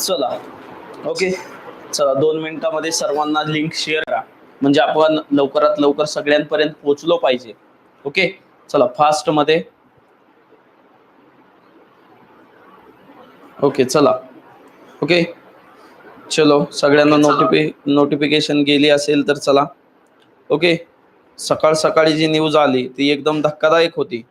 चला. ओके चला दोन मिनिटामध्ये सर्वांना लिंक शेअर करा. म्हणजे आपण लवकरात लवकर सगळ्यांपर्यंत पोहोचलो पाहिजे. ओके चला फास्टमध्ये. ओके चला. ओके चलो सगळ्यांना नोटिफि नोटिफिकेशन गेली असेल तर चला. ओके सकाळ सकाळी जी न्यूज आली ती एकदम धक्कादायक होती.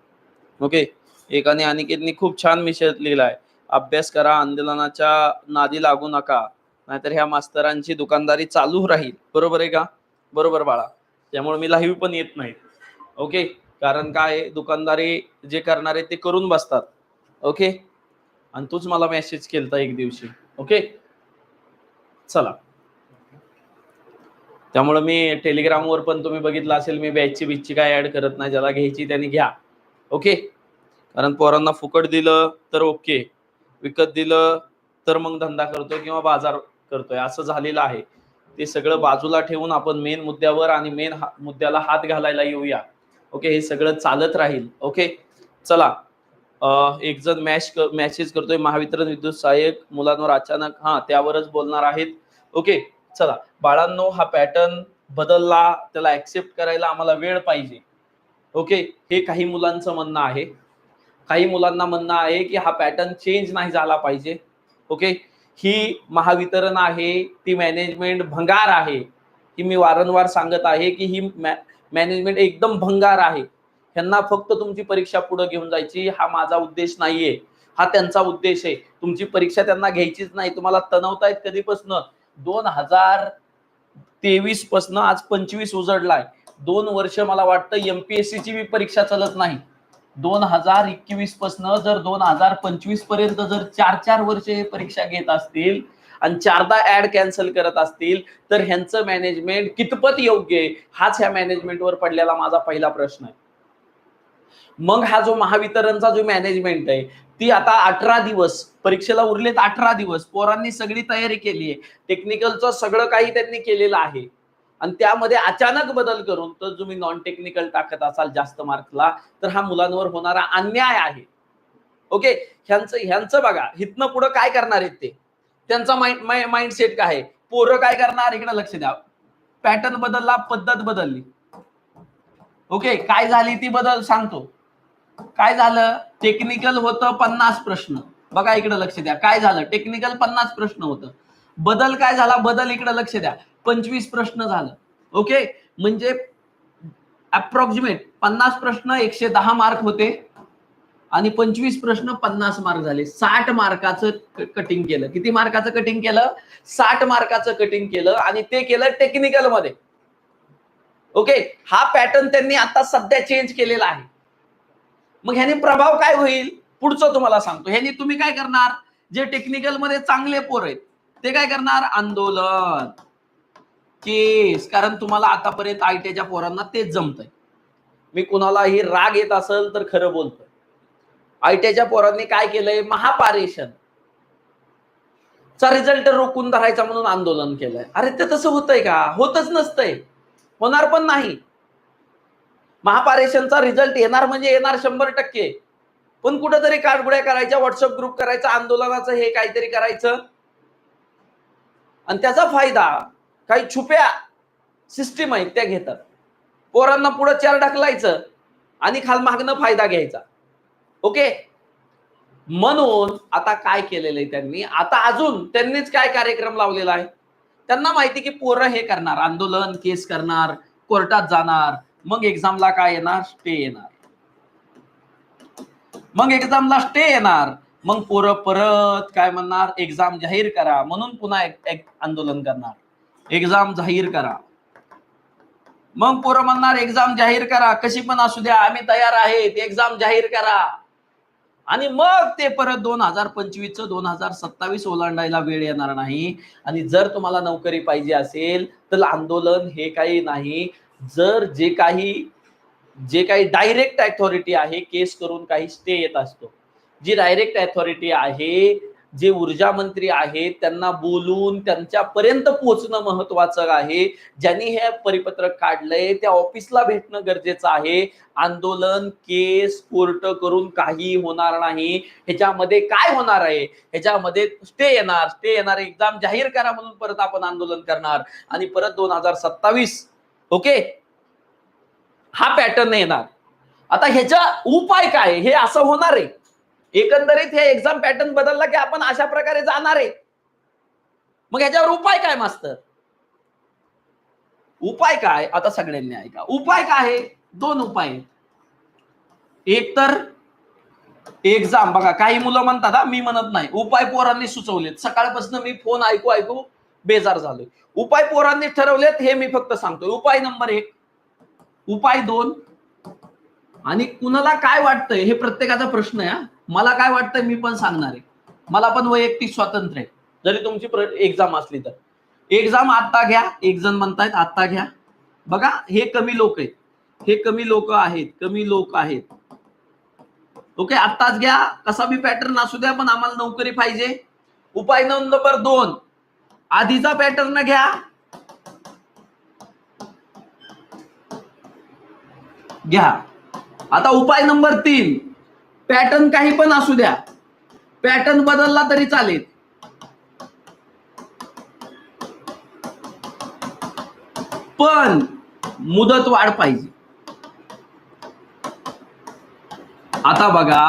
ओके एकाने अनिकेतनी खूप छान विषय लिहिलाय. अभ्यास करा आंदोलनाच्या नादी लागू नका नाहीतर ह्या मास्तरांची दुकानदारी चालू राहील. बरोबर आहे का? बरोबर बाळा. त्यामुळे मी लाईव्ह पण येत नाही. ओके कारण काय? आहे, दुकानदारी जे करणारे ते करून बसतात. ओके आणि तूच मला मेसेज केलता एक दिवशी. ओके चला. त्यामुळे मी टेलिग्रामवर पण तुम्ही बघितलं असेल मी बॅचची बिचची काय ऍड करत नाही. ज्याला घ्यायची त्याने घ्या. ओके कारण पोरांना फुकट दिलं तर ओके विकत दिलं तर मग धंदा करतोय किंवा बाजार करतोय. असं झालेलं आहे. ते सगळं बाजूला ठेवून आपण मेन मुद्द्यावर आणि मेन हा मुद्द्याला हात घालायला येऊया. ओके हे सगळं चालत राहील. ओके चला. एक जण मॅच मॅसेज करतोय. महावितरण विद्युत सहाय्यक मुलांवर अचानक हा त्यावरच बोलणार आहेत. ओके चला. बाळांनो हा पॅटर्न बदलला. त्याला ऍक्सेप्ट करायला आम्हाला वेळ पाहिजे. ओके हे काही मुलांचं म्हणणं आहे. काही मुलांना म्हणणं आहे की हा पॅटर्न चेंज नाही झाला पाहिजे. ओके ही महावितरण आहे ती मॅनेजमेंट भंगार आहे. ही मी वारंवार सांगत आहे की ही मॅनेजमेंट एकदम भंगार आहे. ह्यांना फक्त तुमची परीक्षा पुढे घेऊन जायची हा माझा उद्देश नाहीये. हा त्यांचा उद्देश आहे. तुमची परीक्षा त्यांना घ्यायचीच नाही. तुम्हाला तणवतायत कधीपासून? दोन हजार तेवीस पासन आज पंचवीस उजडलाय. दोन वर्ष मला वाटतं एमपीएससीची ची परीक्षा चालत नाही. दोन हजार एकवीस पासन जर दोन हजार पंचवीसपर्यंत जर चार चार वर्ष हे परीक्षा घेत असतील आणि चारदा ऍड कॅन्सल करत असतील तर ह्यांचं मॅनेजमेंट कितपत योग्य आहे? हाच ह्या मॅनेजमेंटवर पडलेला माझा पहिला प्रश्न आहे. मग हा जो महावितरणचा जो मॅनेजमेंट आहे ती आता अठरा दिवस परीक्षेला उरलेत अठरा दिवस पोरांनी सगळी तयारी केली आहे. टेक्निकलचं सगळं काही त्यांनी केलेलं आहे. आणि त्यामध्ये अचानक बदल करून तर तुम्ही नॉन टेक्निकल टाकत असाल जास्त मार्कला तर हा मुलांवर होणारा अन्याय आहे. ओके ह्यांचं ह्यांचं बघा हिथनं पुढं काय करणार आहेत ते? त्यांचा माइंड माइंडसेट काय आहे? पोरं काय करणार? इकडे लक्ष द्या. पॅटर्न बदलला पद्धत बदलली. ओके काय झाली ती बदल सांगतो. काय झालं? टेक्निकल होतं पन्नास प्रश्न. बघा इकडे लक्ष द्या. काय झालं? टेक्निकल पन्नास प्रश्न होतं. बदल काय झाला? बदल इकडे लक्ष द्या. पंचवीस प्रश्न झालं. ओके? म्हणजे अप्रॉक्सिमेट पन्नास प्रश्न एकशे दहा मार्क होते. आणि पंचवीस प्रश्न पन्नास मार्क झाले. साठ मार्काचं कटिंग केलं. किती मार्काचं कटिंग केलं? साठ मार्काचं कटिंग केलं आणि ते केलं टेक्निकलमध्ये. ओके? हा पॅटर्न त्यांनी आता सध्या चेंज केलेला आहे. मग ह्याने प्रभाव काय होईल? पुढचं तुम्हाला सांगतो. ह्याने तुम्ही काय करणार? जे टेक्निकलमध्ये चांगले पोर आहेत ते काय करणार? आंदोलन. केस. कारण तुम्हाला आतापर्यंत आयटीच्या पोरांना तेच जमतंय. मी कुणालाही राग येत असेल तर खरं बोलतोय. आयटीच्या पोरांनी काय केलंय? महापारेषण. चा रिझल्ट रोखून धरायचा म्हणून आंदोलन केलंय. अरे ते तसं होतंय का? होतच नसतंय. होणार पण नाही. महापारेषणचा रिझल्ट येणार म्हणजे येणार शंभर टक्के. पण कुठंतरी काटगुड्या करायच्या व्हॉट्सअप ग्रुप करायचं आंदोलनाचं हे काहीतरी करायचं. आणि त्याचा फायदा काही छुप्या सिस्टीम आहेत त्या घेतात. पोरांना पुढे चार ढकलायचं आणि खाल मागणं फायदा घ्यायचा. ओके म्हणून आता काय केलेलं आहे त्यांनी? आता अजून त्यांनीच काय कार्यक्रम लावलेला आहे? त्यांना माहिती की पोरं हे करणार आंदोलन केस करणार कोर्टात जाणार मग एक्झामला काय येणार? स्टे येणार. मग एक्झामला स्टे येणार. मग पोरं परत काय म्हणणार? एक्झाम जाहीर करा. म्हणून पुन्हा एक, एक आंदोलन करणार. एक्झाम जाहीर करा. मग पोरं म्हणणार एक्झाम जाहीर करा. कशी पण असू द्या. आम्ही तयार आहेत. एक्झाम जाहीर करा. आणि मग ते परत दोन हजार पंचवीस दोन हजार सत्तावीस ओलांडायला वेळ येणार नाही. आणि जर तुम्हाला नोकरी पाहिजे असेल तर आंदोलन हे काही नाही. जर जे काही जे काही डायरेक्ट अथॉरिटी आहे केस करून काही स्टे येत असतो. जी डायरेक्ट अथॉरिटी आहे जे ऊर्जा मंत्री आहेत त्यांना बोलून त्यांच्यापर्यंत पोहोचणं महत्वाचं आहे. ज्यांनी हे परिपत्रक काढलंय त्या ऑफिसला भेटणं गरजेचं आहे. आंदोलन केस कोर्ट करून काही होणार नाही. ह्याच्यामध्ये काय होणार आहे? ह्याच्यामध्ये स्टे येणार. स्टे येणार एक्झाम जाहीर करा म्हणून परत आपण आंदोलन करणार. आणि परत दोन हजार सत्तावीस ओके? हा पॅटर्न येणार. आता ह्याचा उपाय काय? हे असं होणार आहे. एकंदरीत हे एक्झाम पॅटर्न बदलला की आपण अशा प्रकारे जाणार आहे. मग ह्याच्यावर उपाय काय मास्तर? उपाय काय? आता सगळ्यांनी ऐका. उपाय काय आहे? दोन उपाय एक तर एक्झाम बघा काही मुलं म्हणतात हा मी म्हणत नाही. उपाय पोरांनी सुचवलेत. सकाळपासून मी फोन ऐकू ऐकू बेजार झालोय. उपाय पोरांनी ठरवलेत हे मी फक्त सांगतोय. उपाय नंबर एक. उपाय दोन. आणि कुणाला काय वाटतंय हे प्रत्येकाचा प्रश्न आहे हा. मला काय वाटतंय मी पण सांगणार आहे. मला पण वैयक्तिक स्वातंत्र्य आहे. जरी तुमची एक्झाम असली तर. एक्झाम आत्ता घ्या. एक जण म्हणतायत आत्ता घ्या. बघा हे कमी लोक आहेत. हे कमी लोक आहेत. कमी लोक आहेत. ओके आत्ताच घ्या. कसा बी पॅटर्न असू द्या पण आम्हाला नोकरी पाहिजे. उपाय नंबर दोन. आधीचा पॅटर्न घ्या. घ्या. आता उपाय नंबर तीन. पॅटर्न काही पण असू द्या. पॅटर्न बदलला तरी चालेल. पण मुदत वाढ पाहिजे. आता बघा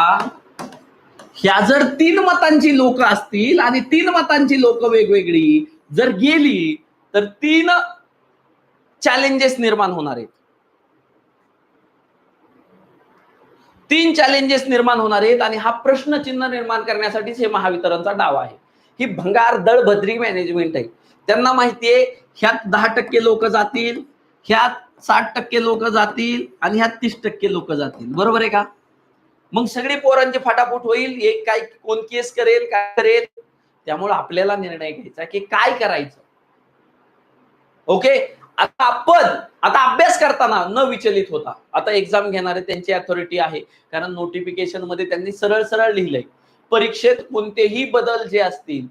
ह्या जर तीन मतांची लोक असतील आणि तीन मतांची लोक वेगवेगळी जर गेली तर तीन चॅलेंजेस निर्माण होणार आहेत. तीन चॅलेंजेस निर्माण होणार आहेत आणि हा प्रश्नचिन्ह निर्माण करण्यासाठीच हे महावितरणचा डाव आहे. ही भंगार दळभद्री मॅनेजमेंट आहे. त्यांना माहितीये ह्यात दहा टक्के लोक जातील ह्यात साठ टक्के लोक जातील आणि ह्यात तीस टक्के लोक जातील. बरोबर आहे का? मग सगळी पोरांची फाटाफूट होईल एक काय कोण केस करेल काय करेल? त्यामुळे आपल्याला निर्णय घ्यायचा की काय करायचं? ओके आता आपण आता अभ्यास करताना न विचलित होता. आता एक्झाम घेणारे त्यांची अथॉरिटी आहे. कारण नोटिफिकेशनमध्ये त्यांनी सरळ सरळ लिहिलंय. परीक्षेत कोणतेही बदल जे असतील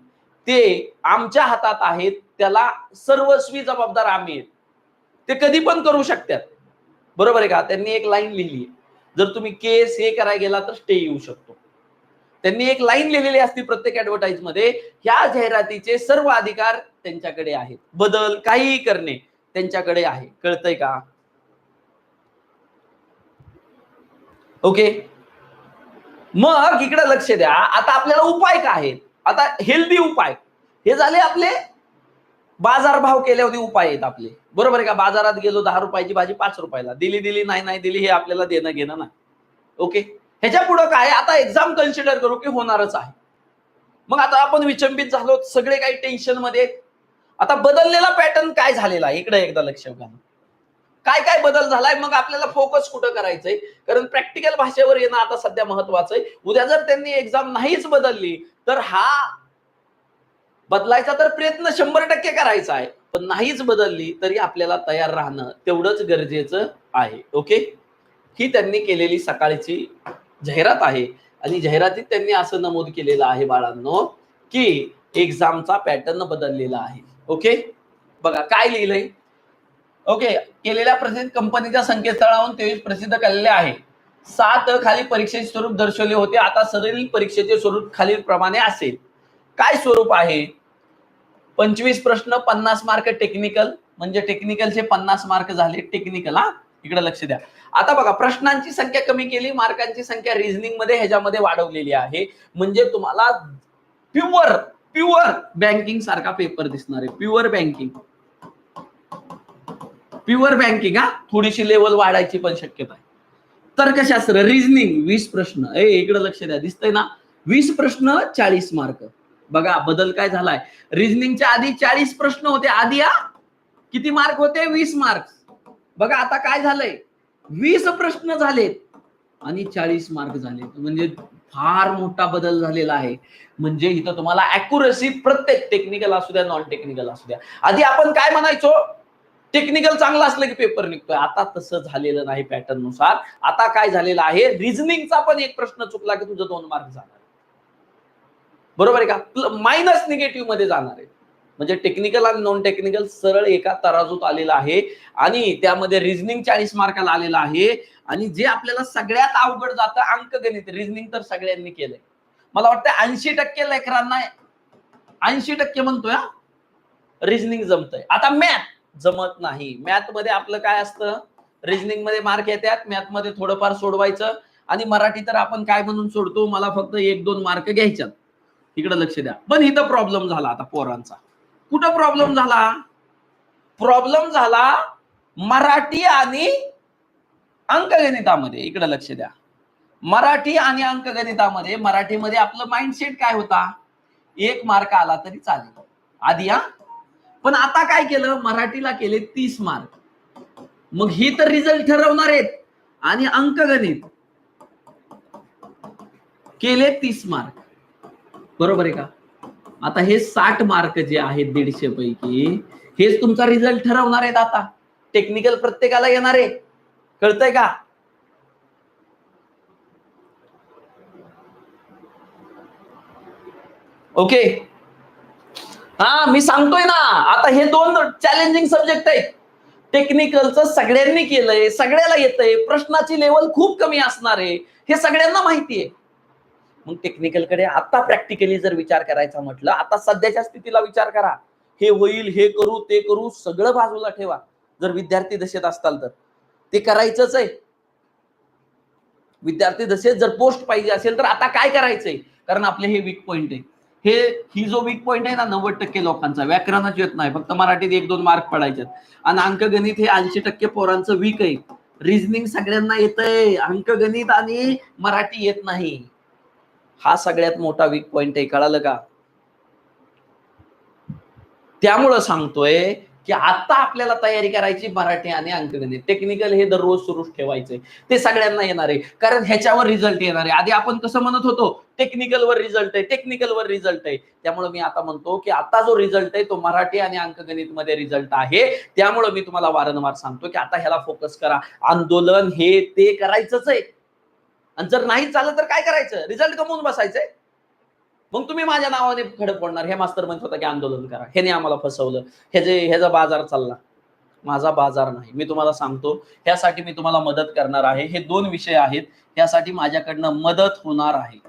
ते आमच्या हातात आहेत. त्याला सर्वस्वी जबाबदार आम्ही आहेत. ते कधी पण करू शकतात. बरोबर आहे का? त्यांनी एक लाईन लिहिली जर तुम्ही केस हे करायला गेला तर स्टे येऊ शकतो. त्यांनी एक लाईन लिहिलेली असती प्रत्येक ऍडव्हर्टाईजमध्ये. ह्या जाहिरातीचे सर्व अधिकार त्यांच्याकडे आहेत. बदल काहीही करणे. त्यांच्याकडे आहे. कळतंय का? ओके मग इकडे लक्ष द्या. आता आपल्याला उपाय काय आहेत? आता हेल्दी उपाय. हे झाले आपले? बाजार भाव केल्यावरती उपाय आहेत आपले. बरोबर आहे का? बाजारात गेलो दहा रुपयाची भाजी पाच रुपयाला. दिली दिली नाही नाही दिली हे आपल्याला देणं घेणं नाही. ओके ह्याच्या पुढं काय? आता एक्झाम कन्सिडर करू की होणारच आहे. मग आता आपण विचंबित झालो सगळे काही टेन्शनमध्ये आता बदललेला पॅटर्न काय झालेला इकडे एकदा लक्ष घाला. काय काय बदल झालाय? मग आपल्याला फोकस कुठं करायचंय? कारण प्रॅक्टिकल भाषेवर येणं आता सध्या महत्वाचं आहे. उद्या जर त्यांनी एक्झाम नाहीच बदलली तर हा बदलायचा तर प्रयत्न शंभर टक्के करायचा आहे. पण नाहीच बदलली तरी आपल्याला तयार राहणं तेवढंच गरजेचं आहे. ओके? ही त्यांनी केलेली सकाळची जाहिरात आहे. आणि जाहिरातीत त्यांनी असं नमूद केलेलं आहे बाळांनो की एक्झामचा पॅटर्न बदललेला आहे. ओके? बघा काय लिहिलंय? ओके केलेल्या प्रसिद्ध कंपनीच्या संकेतस्थळावरून तेवीस प्रसिद्ध केलेले आहे. सात खाली परीक्षेचे स्वरूप दर्शवले होते. आता सरळी परीक्षेचे स्वरूप खालील प्रमाणे असेल. काय स्वरूप आहे? पंचवीस प्रश्न पन्नास मार्क टेक्निकल म्हणजे टेक्निकलचे पन्नास मार्क झाले टेक्निकल हा? इकडे लक्ष द्या. आता बघा प्रश्नांची संख्या कमी केली मार्कांची संख्या रिझनिंगमध्ये ह्याच्यामध्ये वाढवलेली आहे. म्हणजे तुम्हाला प्युअर प्युअर बँकिंग सारखा पेपर दिसणार आहे. Pure banking. प्युअर बँकिंग हा? थोडीशी लेवल वाढायची पण शक्यता आहे. तर्कशास्त्र रिझनिंग वीस प्रश्न. ए इकडे लक्ष द्या. दिसतंय ना? वीस प्रश्न चाळीस मार्क बघा बदल काय झालाय? रिझनिंगच्या आधी चाळीस प्रश्न होते. आधी हा? किती मार्क होते? वीस मार्क बघा आता काय झालंय? वीस प्रश्न झालेत आणि चाळीस मार्क झाले म्हणजे फार मोठा बदल झालेला आहे. म्हणजे इथं तुम्हाला अॅक्युरसी प्रत्येक टेक्निकल असू द्या नॉन टेक्निकल असू द्या. आधी आपण काय म्हणायचो? टेक्निकल चांगलं असलं की पेपर निघतोय. आता तसं झालेलं नाही पॅटर्ननुसार. आता काय झालेलं आहे? रिझनिंगचा पण एक प्रश्न चुकला की तुझं दोन मार्क जाणार. बरोबर आहे का? मायनस निगेटिव्हमध्ये जाणार आहे. म्हणजे टेक्निकल आणि नॉन टेक्निकल सरळ एका तराजूत आलेला आहे. आणि त्यामध्ये रिझनिंग चाळीस मार्काला आलेला आहे. आणि जे आपल्याला सगळ्यात अवघड जातं अंकगणित. रिझनिंग तर सगळ्यांनी केलंय. मला वाटतं ऐंशी टक्के लेकरांना ऐंशी टक्के म्हणतोय रिझनिंग जमतंय. आता मॅथ जमत नाही. मॅथमध्ये आपलं काय असतं? रिझनिंगमध्ये मार्क येतात मॅथमध्ये थोडंफार सोडवायचं. आणि मराठी तर आपण काय म्हणून सोडतो? मला फक्त एक दोन मार्क घ्यायच्यात. इकडे लक्ष द्या. पण इथं प्रॉब्लेम झाला आता पोरांचा. कुठं प्रॉब्लेम झाला? प्रॉब्लेम झाला मराठी आणि अंकगणितामध्ये. इकडे लक्ष द्या. मराठी आणि अंकगणितामध्ये मराठीमध्ये आपलं माइंडसेट काय होता? एक मार्क आला तरी चालेल. आधी हा? पण आता काय केलं? मराठीला केले तीस मार्क मग ही तर रिझल्ट ठरवणार आहेत. आणि अंकगणित केले तीस मार्क बरोबर आहे का? आता हे साठ मार्क जे आहेत दीडशे पैकी हेच तुमचा रिझल्ट ठरवणार आहेत आता. टेक्निकल प्रत्येकाला येणार आहे. कळतंय का? ओके हा मी सांगतोय ना. आता हे दोन चॅलेंजिंग सब्जेक्ट आहेत. टेक्निकलचं सगळ्यांनी केलंय सगळ्याला येतंय. प्रश्नाची लेवल खूप कमी असणार आहे. हे सगळ्यांना माहिती आहे. मग टेक्निकलकडे आता प्रॅक्टिकली जर विचार करायचा म्हटलं आता सध्याच्या स्थितीला विचार करा. हे होईल हे करू ते करू सगळं बाजूला ठेवा. जर विद्यार्थी दशेत असताल तर. ते करायचंच आहे. विद्यार्थी दशेत जर पोस्ट पाहिजे असेल तर आता काय करायचंय? कारण आपले हे वीक पॉईंट आहे. हे ही जो वीक पॉईंट आहे ना नव्वद टक्के लोकांचा व्याकरणच येत नाही. फक्त मराठीत एक दोन मार्क पडायचे आणि अंकगणित हे ऐंशी टक्के पोरांचं वीक आहे. रिझनिंग सगळ्यांना येतंय. अंकगणित आणि मराठी येत नाही. हा सगळ्यात मोठा वीक पॉइंट आहे कळालं का? त्यामुळं सांगतोय की आता आपल्याला तयारी करायची मराठी आणि अंकगणित. टेक्निकल हे दररोज सुरूच ठेवायचंय. ते सगळ्यांना येणार आहे. कारण ह्याच्यावर रिझल्ट येणार आहे. आधी आपण कसं म्हणत होतो टेक्निकल वर रिझल्ट आहे टेक्निकल वर रिझल्ट आहे. त्यामुळे मी आता म्हणतो की आता जो रिझल्ट आहे तो मराठी आणि अंकगणित मध्ये रिझल्ट आहे. त्यामुळे मी तुम्हाला वारंवार सांगतो की आता ह्याला फोकस करा. आंदोलन हे ते करायचंच आहे. आणि जर नाही चाललं तर काय करायचं? रिझल्ट कमवून बसायचंय. मग तुम्ही माझ्या नावाने खडक पडणार हे मास्तर म्हणत होता की आंदोलन करा. ह्याने आम्हाला फसवलं. ह्याचे ह्याचा बाजार चालला. माझा बाजार नाही. मी तुम्हाला सांगतो ह्यासाठी मी तुम्हाला मदत करणार आहे. हे दोन विषय आहेत. ह्यासाठी माझ्याकडनं मदत होणार आहे.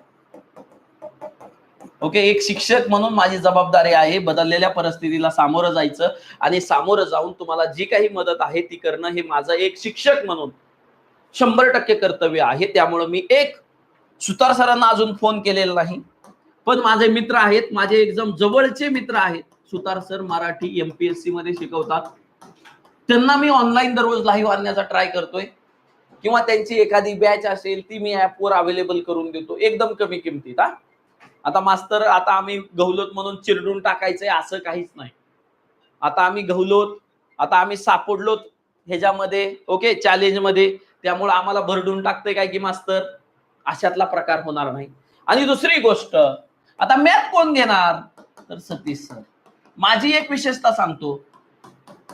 ओके एक शिक्षक म्हणून माझी जबाबदारी आहे बदललेल्या परिस्थितीला सामोरं जायचं. आणि सामोरं जाऊन तुम्हाला जी काही मदत आहे ती करणं हे माझं एक शिक्षक म्हणून शंभर टक्के कर्तव्य आहे. त्यामुळं मी एक सुतार सरांना अजून फोन केलेला नाही. पण माझे मित्र आहेत. माझे एकदम जवळचे मित्र आहेत. सुतार सर मराठी एमपीएससी मध्ये शिकवतात. त्यांना मी ऑनलाईन दररोज लाईव्ह आणण्याचा ट्राय करतोय. किंवा त्यांची एखादी बॅच असेल ती मी ऍपवर अवेलेबल करून देतो. एकदम कमी किमतीत हा. आता मास्तर आता आम्ही गहलोत म्हणून चिरडून टाकायचंय असं काहीच नाही. आता आम्ही गहलोत आता आम्ही सापडलोत ह्याच्यामध्ये ओके चॅलेंजमध्ये. त्यामुळे आम्हाला भरडून टाकतंय काय की मास्तर? अशातला प्रकार होणार नाही. आणि दुसरी गोष्ट आता मॅथ कोण घेणार? तर सतीश सर. माझी एक विशेषता सांगतो.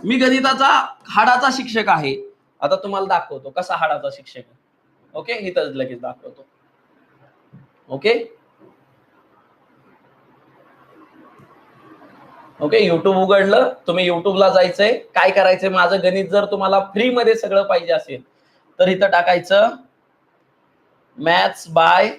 मी गणिताचा हाडाचा शिक्षक आहे. आता तुम्हाला दाखवतो कसा हाडाचा शिक्षक ओके? इथं लगेच दाखवतो. ओके? ओके? युट्यूब उघडलं तुम्ही युट्यूबला जायचंय. काय करायचंय? माझं गणित जर तुम्हाला फ्री मध्ये सगळं पाहिजे असेल तर इथं टाकायचं. Maths by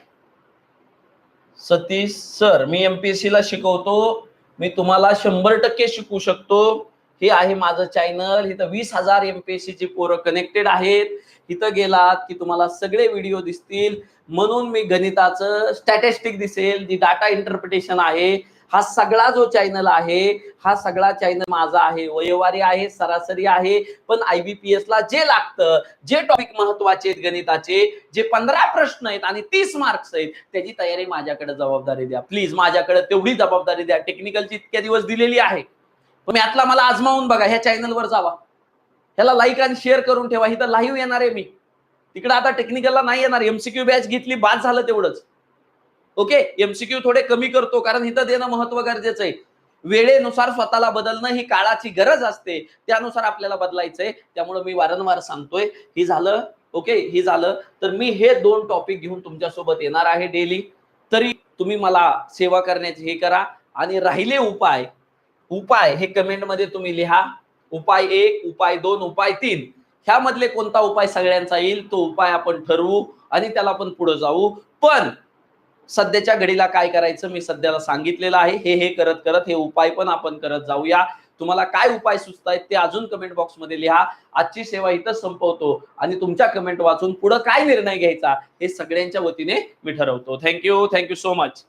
Satish sir. Me MPSC ला शिकवतो. मी तुम्हाला शंभर टक्के शिकू शकतो. हे आहे माझं चॅनल इथं वीस हजार एमपीएससी ची पोरं कनेक्टेड आहेत. इथं गेलात की तुम्हाला सगळे व्हिडिओ दिसतील. म्हणून मी गणिताचं स्टॅटिस्टिक दिसेल. जी डाटा इंटरप्रिटेशन आहे. हा सगळा जो चॅनल आहे हा सगळा चॅनल माझा आहे वयोवारी आहे सरासरी आहे पण आयबीपीएस ला जे लागतं जे टॉपिक महत्त्वाचे आहेत गणिताचे जे पंधरा प्रश्न आहेत आणि तीस मार्क्स आहेत त्याची तयारी माझ्याकडे जबाबदारी द्या. प्लीज माझ्याकडे तेवढी जबाबदारी द्या. टेक्निकलची इतक्या दिवस दिलेली आहे. पण यातला मला आजमावून बघा ह्या चॅनलवर जावा. ह्याला लाईक आणि शेअर करून ठेवा. इथं लाईव्ह येणार आहे मी. तिकडे आता टेक्निकलला नाही येणार. एमसीक्यू बॅच घेतली बाद झालं तेवढंच. ओके एमसीक्यू थोडे कमी करतो कारण इथं देणं महत्त्व गरजेचं आहे. वेळेनुसार स्वतःला बदलणं ही काळाची गरज असते. त्यानुसार आपल्याला बदलायचंय. त्यामुळे मी वारंवार सांगतोय ही झालं ओके ही झालं. तर मी हे दोन टॉपिक घेऊन तुमच्यासोबत येणार आहे डेली तरी तुम्ही मला सेवा करण्याचे हे करा. आणि राहिले उपाय. उपाय हे कमेंटमध्ये तुम्ही लिहा. उपाय एक उपाय दोन उपाय तीन. ह्यामधले कोणता उपाय सगळ्यांचा येईल तो उपाय आपण ठरवू आणि त्याला आपण पुढे जाऊ. पण सध्याच्या घडीला काय करायचं मी सध्याला सांगितलेलं आहे. हे हे करत करत हे उपाय पण आपण करत जाऊया. तुम्हाला काय उपाय सुचत आहेत ते अजून कमेंट बॉक्समध्ये लिहा. आजची सेवा इथं संपवतो आणि तुमच्या कमेंट वाचून पुढे काय निर्णय घ्यायचा हे सगळ्यांच्या वतीने मी ठरवतो. Thank you thank you so much